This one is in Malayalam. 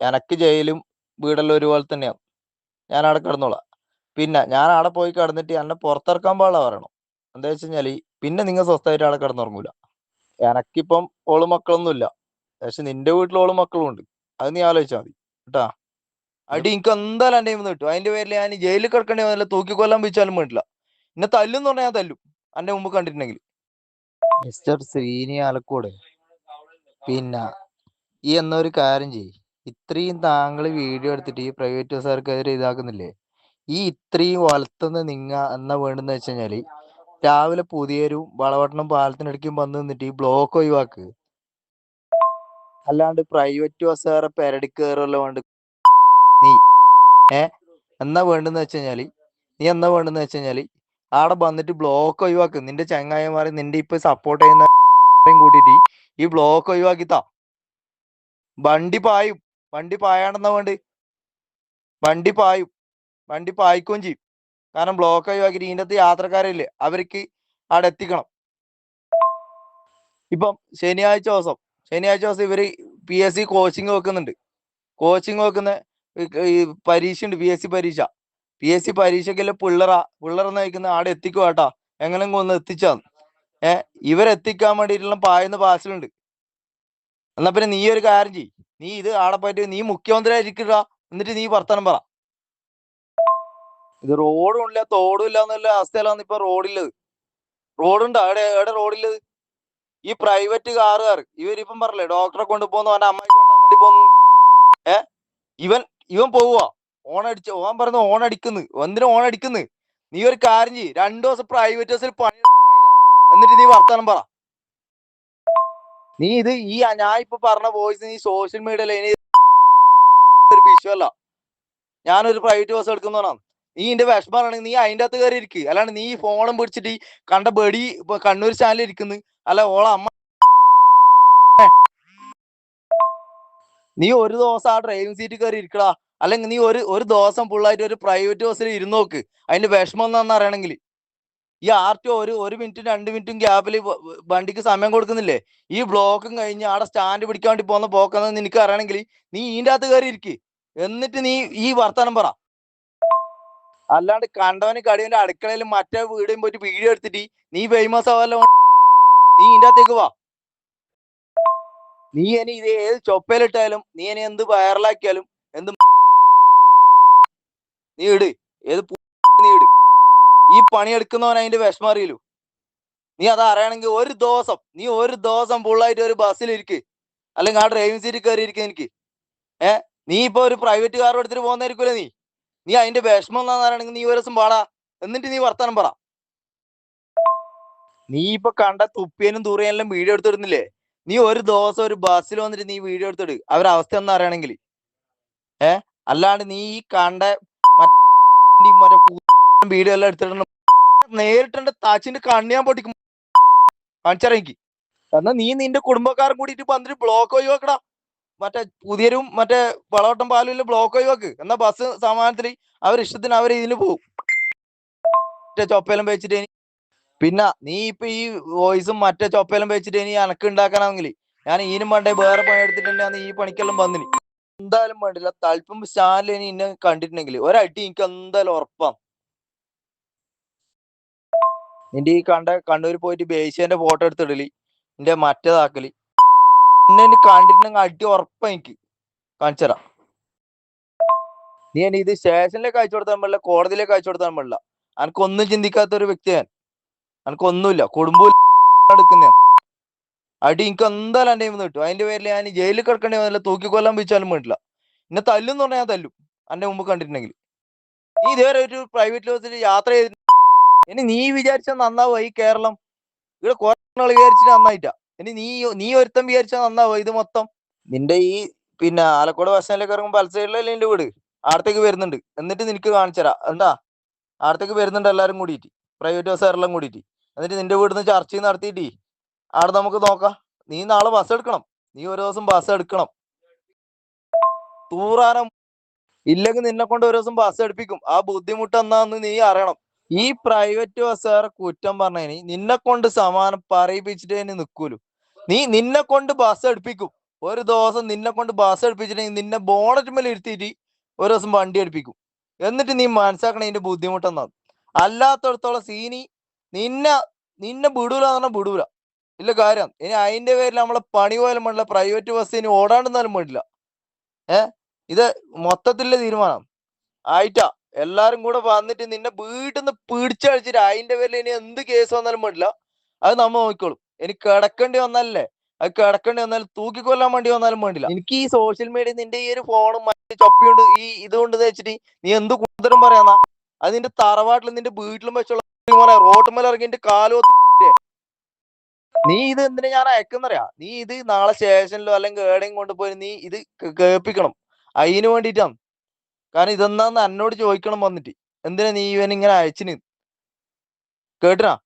എനക്ക് ജയിലും വീടെല്ലാം ഒരുപോലെ തന്നെയാണ് ഞാൻ അവിടെ കിടന്നോളാം. പിന്നെ ഞാൻ അവിടെ പോയി കിടന്നിട്ട് എന്നെ പുറത്തിറക്കാൻ പാടില്ല പറയണം. എന്താ വെച്ച് കഴിഞ്ഞാൽ പിന്നെ നിങ്ങൾ സ്വസ്ഥമായിട്ട് അവിടെ കിടന്നുറങ്ങൂല. എനക്കിപ്പം ഓൾ മക്കളൊന്നും ഇല്ല പക്ഷെ നിന്റെ വീട്ടിൽ ഓൾ മക്കളും ഉണ്ട്. അത് നീ ആലോചിച്ചാൽ മതി. കേട്ടാ? അടി എനിക്ക് എന്തായാലും എന്റെ മുമ്പ് കിട്ടും. അതിന്റെ പേരിൽ ഞാൻ ജയിലിൽ കിടക്കേണ്ടി വന്നില്ല തൂക്കിക്കൊല്ലാൻ വെച്ചാലും വേണ്ടില്ല. എന്നെ തല്ലും എന്ന് പറഞ്ഞാൽ ഞാൻ തല്ലും. എന്റെ മുമ്പ് കണ്ടിട്ടുണ്ടെങ്കിൽ. മിസ്റ്റർ ശ്രീനി ആലക്കോട്. പിന്നെ ഈ എന്നൊരു കാര്യം ചെയ്യ്. ഇത്രയും താങ്കൾ വീഡിയോ എടുത്തിട്ട് ഈ പ്രൈവറ്റ് ബസ്സുകാർക്കെതിരെ ഇതാക്കുന്നില്ലേ? ഈ ഇത്രയും വലത്തുനിന്ന് നിങ്ങ എന്നാ വേണ്ടെന്ന് വെച്ച് കഴിഞ്ഞാൽ രാവിലെ പുതിയൊരു വളവട്ടണം പാലത്തിനടുക്കും വന്ന് നിന്നിട്ട് ഈ ബ്ലോക്ക് ഒഴിവാക്ക്. അല്ലാണ്ട് പ്രൈവറ്റ് ബസ്സുകാരെ പെരടി കയറുമല്ലോ വേണ്ട നീ ഏ? എന്നാ വേണ്ടെന്ന് വെച്ച് കഴിഞ്ഞാൽ നീ എന്നാ വേണ്ടെന്ന് വെച്ച് കഴിഞ്ഞാൽ ആടെ വന്നിട്ട് ബ്ലോക്ക് ഒഴിവാക്ക്. നിന്റെ ചങ്ങായിമാരെ നിന്റെ ഇപ്പൊ സപ്പോർട്ട് ചെയ്യുന്ന കൂട്ടിയിട്ട് ഈ ബ്ലോക്ക് ഒഴിവാക്കിത്താ. വണ്ടി പായും. വണ്ടി പായാണെന്നാ വേണ്ടി? വണ്ടി പായും. വണ്ടി പായിക്കുകയും ചെയ്യും. കാരണം ബ്ലോക്ക് ഒഴിവാക്കിയിട്ട് ഇതിന്റെ അകത്ത് യാത്രക്കാരില്ലേ അവർക്ക് അവിടെ എത്തിക്കണം. ഇപ്പം ശനിയാഴ്ച ദിവസം ശനിയാഴ്ച ദിവസം ഇവർ പി എസ് സി കോച്ചിങ് വെക്കുന്നുണ്ട്. കോച്ചിങ് വെക്കുന്ന ഈ പരീക്ഷ ഉണ്ട് പി എസ് സി പരീക്ഷ. പി എസ് സി പരീക്ഷയ്ക്കല്ല പിള്ളറ പിള്ളറെന്ന് നയിക്കുന്ന ആടെ എത്തിക്കുക കേട്ടാ എങ്ങനെങ്കിലും ഒന്ന് എത്തിച്ചാന്ന്. ഏഹ് ഇവരെത്തിക്കാൻ വേണ്ടിയിട്ടുള്ള പായുന്ന പാസിലുണ്ട് എന്നാ പിന്നെ നീ ഒരു കാര്യം ചെയ് നീ ഇത് ആടെ പോയിട്ട് നീ മുഖ്യമന്ത്രി ആയിരിക്കുക എന്നിട്ട് നീ വർത്തമാനം പറ. ഇത് റോഡും ഇല്ല തോടും ഇല്ല എന്നുള്ള അവസ്ഥയിലാണ് ഇപ്പൊ റോഡില്ലത് റോഡുണ്ടോ? എവിടെ എവിടെ റോഡില്ലത് ഈ പ്രൈവറ്റ് കാറുകാർ ഇവരിപ്പം പറഞ്ഞില്ലേ ഡോക്ടറെ കൊണ്ടുപോകുന്നു അവന്റെ അമ്മായി കൊട്ടാൻ പോന്നു. ഏ? ഇവൻ ഇവൻ പോവുക ഓൺ അടിച്ച് ഓൻ പറഞ്ഞു ഓണടിക്കുന്നു. അടിക്കുന്നു ഓണടിക്കുന്നു? നീ ഒരു കാര്യം ചെയ്യ്. രണ്ടു ദിവസം പ്രൈവറ്റ് ബസ്സിൽ പണിയെടുക്കും. എന്നിട്ട് നീ വർത്താനം പറ. നീ ഇത് ഈ ഞാൻ ഇപ്പൊ പറഞ്ഞ വോയിസ് നീ സോഷ്യൽ മീഡിയയിൽ ഒരു വിഷയമല്ല ഞാനൊരു പ്രൈവറ്റ് ബസ് എടുക്കുന്നവനാണ് നീ ഇന്റെ വിഷമം ആണെങ്കിൽ നീ അതിന്റെ അകത്ത് കയറി ഇരിക്കു. അല്ലാണ്ട് നീ ഫോണും പിടിച്ചിട്ട് കണ്ട ബെടി കണ്ണൂർ ചാനലിൽ ഇരിക്കുന്നു. അല്ല ഓള അമ്മ നീ ഒരു ദിവസം ആ ഡ്രൈവിംഗ് സീറ്റ് കയറി ഇരിക്കടാ. അല്ലെങ്കിൽ നീ ഒരു ഒരു ദിവസം ഫുള്ളായിട്ട് ഒരു പ്രൈവറ്റ് ബസ്സിൽ ഇരുന്നോക്ക് അതിന്റെ വിഷമം എന്താണെന്ന് അറിയണമെങ്കിൽ. ഈ ആർ ടി ഒരു ഒരു മിനിറ്റും രണ്ട് മിനിറ്റും ഗ്യാപ്പിൽ വണ്ടിക്ക് സമയം കൊടുക്കുന്നില്ലേ? ഈ ബ്ലോക്കും കഴിഞ്ഞ് ആടെ സ്റ്റാൻഡ് പിടിക്കാൻ വേണ്ടി പോകുന്ന പോക്കെന്ന് നിനക്ക് അറിയണമെങ്കിൽ നീ ഇതിന്റെ അകത്ത് കയറി ഇരിക്ക്. എന്നിട്ട് നീ ഈ വർത്തമാനം പറ. അല്ലാണ്ട് കണ്ടവന് കടിയന്റെ അടുക്കളയിൽ മറ്റേ വീടും പോയിട്ട് വീഡിയോ എടുത്തിട്ട് നീ ഫേമസ് ആവല്ലോ നീ ഇതിന്റെ അകത്തേക്ക് വാ. നീ ഇനി ഇത് ഏത് ചൊപ്പയിലിട്ടാലും നീ ഇനി എന്ത് വൈറലാക്കിയാലും എന്ത് നീ ഇട്. ഏത് ഈ പണി എടുക്കുന്നവൻ അതിന്റെ വിഷമം അറിയലൂ നീ അത് അറിയണമെങ്കിൽ ഒരു ദിവസം നീ ഒരു ദിവസം ഫുള്ളായിട്ട് ഒരു ബസ്സിൽ ഇരിക്ക്. അല്ലെങ്കിൽ ആ ഡ്രൈവിംഗ് സീറ്റിൽ കയറി ഇരിക്കുക എനിക്ക്. ഏ? നീ ഇപ്പൊ ഒരു പ്രൈവറ്റ് കാർ എടുത്തിട്ട് പോകുന്നതായിരിക്കൂലേ നീ? നീ അതിന്റെ വിഷമം എന്താന്ന് അറിയണമെങ്കിൽ നീ ഒരു ദിവസം പാടാ. എന്നിട്ട് നീ വർത്താനം പറ. നീ ഇപ്പൊ കണ്ട തുപ്പിയനും തൂറിയനെല്ലാം വീഡിയോ എടുത്തിടുന്നില്ലേ? നീ ഒരു ദിവസം ഒരു ബസ്സിൽ വന്നിട്ട് നീ വീഡിയോ എടുത്തിട്ട് അവരുടെ അവസ്ഥ ഒന്നും അറിയണമെങ്കിൽ. ഏ? അല്ലാണ്ട് നീ ഈ കണ്ട മറ്റേ വീഡിയോ എല്ലാം എടുത്തിട്ടുണ്ട്. നേരിട്ടുണ്ട് താച്ചിന്റെ കണ്ണിയാൻ പൊട്ടിക്കും. കാണിച്ചറിയിക്ക്. കാരണം നീ നിന്റെ കുടുംബക്കാരും കൂടിയിട്ട് വന്നിട്ട് ബ്ലോക്ക് ഒഴിവാക്കടാ. മറ്റേ പുതിയരും മറ്റേ വളവട്ടം പാലും ഇല്ല ബ്ലോക്ക് ഒഴിവാക്ക്. എന്നാ ബസ് സമാനത്തിൽ അവർ ഇഷ്ടത്തിന് അവർ ഇതിന് പോകും മറ്റേ ചൊപ്പേലും വെച്ചിട്ട് ഇനി. പിന്നെ നീ ഇപ്പൊ ഈ വോയിസും മറ്റേ ചൊപ്പേലും വെച്ചിട്ട് ഇനി എനക്ക് ഉണ്ടാക്കണമെങ്കിൽ ഞാൻ ഈനും പണ്ടേ വേറെ പണി എടുത്തിട്ടുണ്ടെങ്കിൽ ഈ പണിക്കെല്ലാം വന്നിന്. എന്തായാലും വേണ്ടില്ല. തളിപ്പം സ്റ്റാൻഡിൽ ഇനി ഇന്നെ കണ്ടിട്ടുണ്ടെങ്കിൽ ഒരടി എനിക്ക് എന്തായാലും ഉറപ്പാണ് നിന്റെ ഈ കണ്ട കണ്ണൂർ പോയിട്ട് ബേസിന്റെ ഫോട്ടോ എടുത്തിടലി. നിന്റെ മറ്റേതാക്കൽ. പിന്നെ എന്നെ കണ്ടിട്ടുണ്ടെങ്കിൽ അടി ഉറപ്പ എനിക്ക്. കാണിച്ചരാ നീ എന്നെ ഇത് സ്റ്റേഷനിലേക്ക് അയച്ചു കൊടുത്താൽ പാടില്ല കോടതിയിലേക്ക് അയച്ചു കൊടുത്താൽ പാടില്ല എനിക്കൊന്നും ചിന്തിക്കാത്ത ഒരു വ്യക്തി ഞാൻ എനിക്കൊന്നുമില്ല കുടുംബം എടുക്കുന്ന അടി എനിക്ക് എന്തായാലും എന്റെ കയ്യിൽ കിട്ടും. അതിന്റെ പേരിൽ ഞാൻ ജയിലിൽ കിടക്കേണ്ടി വന്നില്ല. തൂക്കിക്കൊല്ലാൻ വെച്ചാലും വേണ്ടില്ല. എന്നെ തല്ലും എന്ന് പറഞ്ഞാൽ ഞാൻ തല്ലും. എന്റെ മുമ്പ് കണ്ടിട്ടുണ്ടെങ്കിൽ. നീ ഇതേ ഒരു പ്രൈവറ്റ് ബസ്സിൽ യാത്ര ചെയ്ത് ഇനി നീ വിചാരിച്ച നന്നാവോ ഈ കേരളം. ഇവിടെ കുറേ വിചാരിച്ചിട്ട് നന്നായിട്ടാ. ഇനി നീ നീ ഒരുത്തം വിചാരിച്ച നന്നാവോ ഇത് മൊത്തം. നിന്റെ ഈ പിന്നെ ആലക്കോട് ബസ് സ്റ്റാൻഡിലേക്ക് ഇറങ്ങുമ്പോൾ പല എന്റെ വീട്? ആടത്തേക്ക് വരുന്നുണ്ട്. എന്നിട്ട് നിനക്ക് കാണിച്ചരാ എന്താ? ആടത്തേക്ക് വരുന്നുണ്ട് എല്ലാരും കൂടിയിട്ട്. പ്രൈവറ്റ് ബസ്സുകാരെല്ലാം കൂടിയിട്ട്. എന്നിട്ട് നിന്റെ വീട്ടിൽ നിന്ന് ചർച്ച നടത്തിയിട്ട് ആടെ നമുക്ക് നോക്കാം. നീ നാളെ ബസ് എടുക്കണം. നീ ഒരു ദിവസം ബസ് എടുക്കണം. തൂറാനം ഇല്ലെങ്കിൽ നിന്നെ കൊണ്ട് ഒരു ദിവസം ബസ് എടുപ്പിക്കും. ആ ബുദ്ധിമുട്ട് എന്നാന്ന് നീ അറിയണം. ഈ പ്രൈവറ്റ് ബസ്സുകാരെ കുറ്റം പറഞ്ഞതിന് നിന്നെ കൊണ്ട് സമാനം പറയിപ്പിച്ചിട്ട് തന്നെ നിൽക്കൂലു നീ നിന്നെ കൊണ്ട് ബസ് എടുപ്പിക്കും. ഒരു ദിവസം നിന്നെ കൊണ്ട് ബസ് എടുപ്പിച്ചിട്ടുണ്ടെങ്കിൽ നിന്നെ ബോണറ്റ് മേലെ ഇരുത്തിയിട്ട് ഒരു ദിവസം വണ്ടി എടുപ്പിക്കും. എന്നിട്ട് നീ മനസ്സാക്കണേ ഇതിന്റെ ബുദ്ധിമുട്ടെന്നാണ് അല്ലാത്തടത്തോളം സീനി നിന്നെ നിന്നെ വിടൂല എന്ന് പറഞ്ഞാൽ വിടൂല. ഇല്ല കാര്യം ഇനി അതിന്റെ പേരിൽ നമ്മളെ പണി പോയാലും വേണ്ടില്ല പ്രൈവറ്റ് ബസ് ഇനി ഓടാണ്ടെന്നാലും വേണ്ടില്ല ഏ? ഇത് മൊത്തത്തിലുള്ള തീരുമാനം. ആയിട്ടാ. എല്ലാരും കൂടെ വന്നിട്ട് നിന്നെ വീട്ടിൽ നിന്ന് പിടിച്ചഴിച്ചിട്ട് അതിന്റെ പേരിൽ ഇനി എന്ത് കേസ് വന്നാലും വേണ്ടില്ല അത് നമ്മ നോക്കിക്കോളും. എനിക്ക് കിടക്കേണ്ടി വന്നാലല്ലേ? അത് കിടക്കേണ്ടി വന്നാലും തൂക്കിക്കൊല്ലാൻ വേണ്ടി വന്നാലും വേണ്ടില്ല. എനിക്ക് ഈ സോഷ്യൽ മീഡിയ നിന്റെ ഈ ഒരു ഫോണും മറ്റു ചൊപ്പിയുണ്ട് ഈ ഇതുകൊണ്ട് വെച്ചിട്ട് നീ എന്ത് കൂടുതലും പറയാന്നാ അത് നിന്റെ തറവാട്ടിൽ നിന്റെ വീട്ടിലും വെച്ചുള്ള റോട്ടുമേൽ ഇറങ്ങിയിട്ട് കാലോ നീ ഇത് എന്തിനാ ഞാൻ അയക്കുന്നറിയാ? നീ ഇത് നാളെ സ്റ്റേഷനിലോ അല്ലെങ്കിൽ ഏടെയും കൊണ്ടുപോയി നീ ഇത് കേൾപ്പിക്കണം. അതിന് വേണ്ടിയിട്ടാണ്. കാരണം ഇതെന്താന്ന് എന്നോട് ചോദിക്കണം വന്നിട്ട്. എന്തിനാ നീ ഇവൻ ഇങ്ങനെ അയച്ചിന്? കേട്ടിനാ?